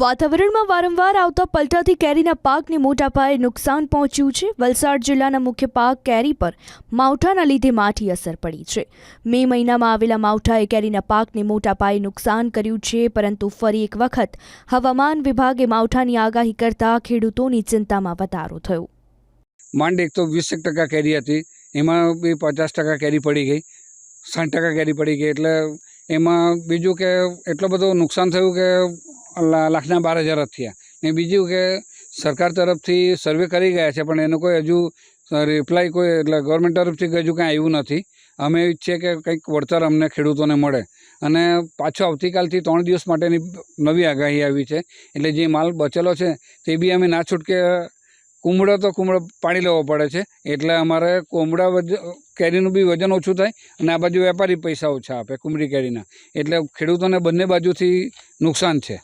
વાતાવરણમાં વારંવાર આવતા પલટાથી કેરીના પાકને મોટા પાયે નુકસાન પહોંચ્યું છે. વલસાડ જિલ્લાના મુખ્ય પાક કેરી પર માવઠાના લીધે માઠી અસર પડી છે. મે મહિનામાં આવેલા માવઠાએ કેરીના પાકને મોટા પાયે નુકસાન કર્યું છે, પરંતુ ફરી એક વખત હવામાન વિભાગે માવઠાની આગાહી કરતા ખેડૂતોની ચિંતામાં વધારો થયો. માંડ એક તો વીસેક ટકા કેરી હતી, એમાં બી પચાસ ટકા કેરી પડી ગઈ, સાઠ ટકા કેરી પડી ગઈ, એટલે એમાં બીજું કે એટલો બધો નુકસાન થયું કે લાખના બાર હજાર જ થયા. ને બીજું કે સરકાર તરફથી સર્વે કરી ગયા છે, પણ એનો કોઈ હજુ રિપ્લાય કોઈ, એટલે ગવર્મેન્ટ તરફથી હજુ કાંઈ આવ્યું નથી. અમે ઈચ્છીએ કે કંઈક વળતર અમને ખેડૂતોને મળે. અને પાછો આવતીકાલથી ત્રણ દિવસ માટેની નવી આગાહી આવી છે. એટલે જે માલ બચેલો છે, તે બી અમે ના છૂટકે કુમળો તો કુમળો પાણી લેવો પડે છે. એટલે અમારે કુમળા વજ, કેરીનું બી વજન ઓછું થાય અને આ બાજુ વેપારી પૈસા ઓછા આપે કુમળી કેરીના. એટલે ખેડૂતોને બંને બાજુથી નુકસાન છે.